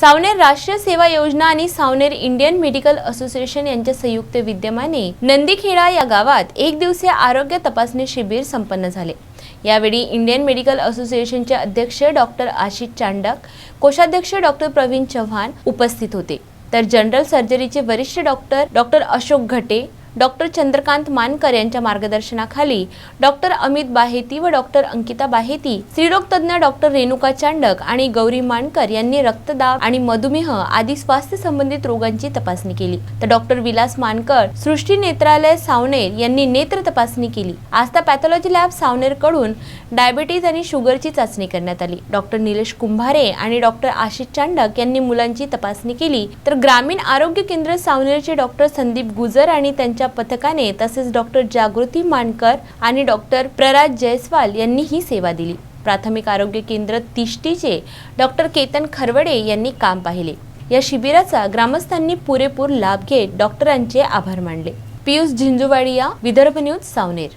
सावनेर राष्ट्रीय सेवा योजना आणि सावनेर इंडियन मेडिकल असोसिएशन यांच्या संयुक्त विद्यमाने नंदीखेडा या गावात एक दिवसीय आरोग्य तपासणी शिबिर संपन्न झाले. यावेळी इंडियन मेडिकल असोसिएशनचे अध्यक्ष डॉक्टर आशिष चांडक कोषाध्यक्ष डॉक्टर प्रवीण चव्हाण उपस्थित होते. तर जनरल सर्जरीचे वरिष्ठ डॉक्टर डॉक्टर अशोक घटे डॉक्टर चंद्रकांत मानकर यांच्या मार्गदर्शनाखाली डॉक्टर अमित बाहेती व डॉक्टर अंकिता बाहेती स्त्रीरोग तज्ज्ञ डॉक्टर रेणुका चांडक आणि गौरी मानकर यांनी रक्तदाब आणि मधुमेह आदी स्वास्थ्य संबंधित रोगांची तपासणी केली. तर डॉक्टर विलास मानकर सृष्टी नेत्रालय सावनेर यांनी नेत्र तपासणी केली. आस्था पॅथॉलॉजी लॅब सावनेरकडून डायबिटीज आणि शुगरची चाचणी करण्यात आली. डॉक्टर निलेश कुंभारे आणि डॉक्टर आशिष चांडक यांनी मुलांची तपासणी केली. तर ग्रामीण आरोग्य केंद्र सावनेरचे डॉक्टर संदीप गुजर आणि त्यांच्या पथकाने तसेच डॉक्टर जागृती मानकर आणि डॉक्टर प्रराज जयस्वाल यांनी ही सेवा दिली. प्राथमिक आरोग्य केंद्र तिष्टीचे डॉक्टर केतन खरवडे यांनी काम पाहिले. या शिबिराचा ग्रामस्थांनी पुरेपूर लाभ घेत डॉक्टरांचे आभार मानले. पियुष झिंजुवाडिया विदर्भ न्यूज सावनेर.